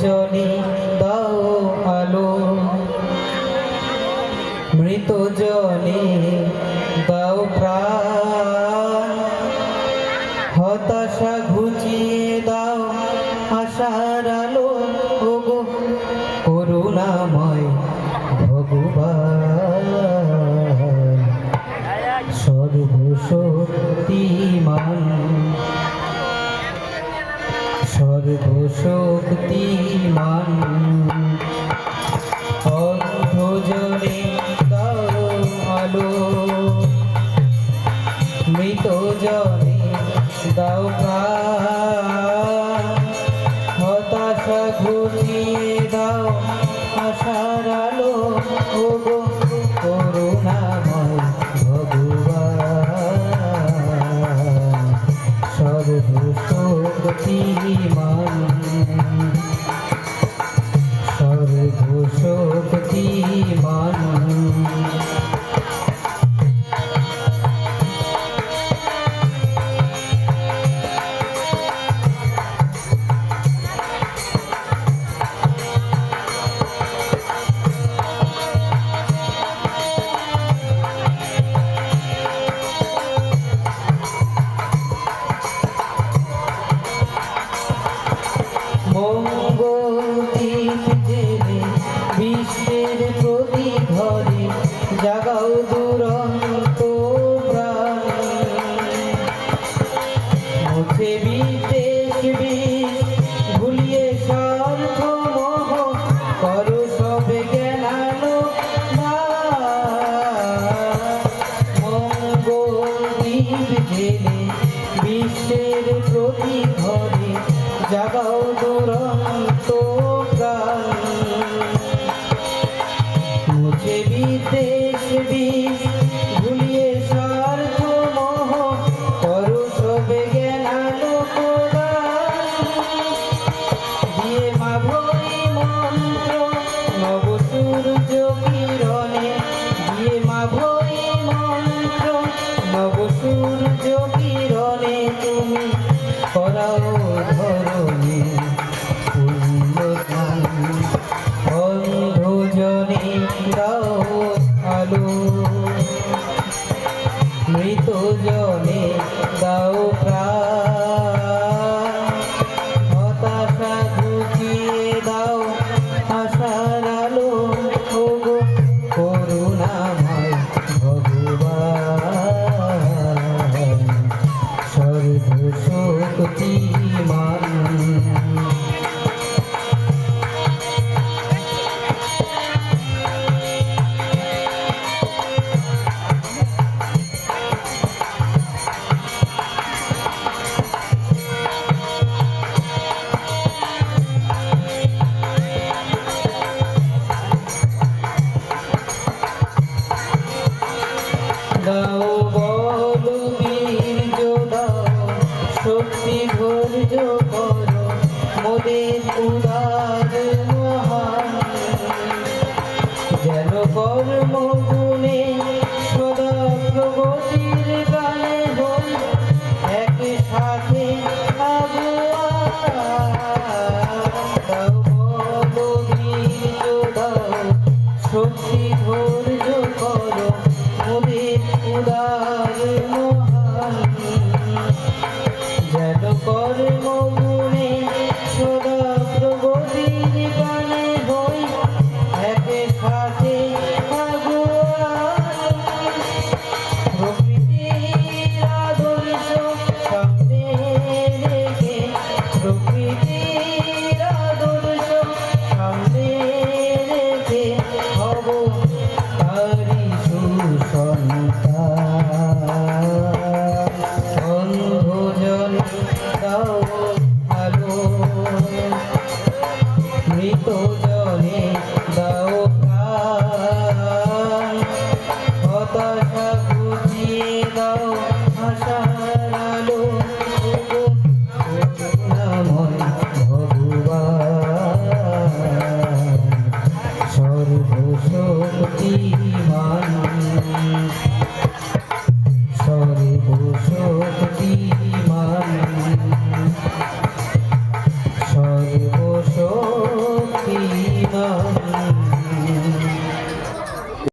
জনে দাও আলো। মৃত জনে শক্তিমান অন্ধজনে দাও আলো মৃত জনে দাও হতাশা ঘুরিয়ে দাও আশার আলো। ও 어. जगह दूर ধরণী পুণ্যকান অন্ধজনী দাও আলো মৃতজনে দাও প্রাণ। তুমি ধৈর্য করো যেন কর্ম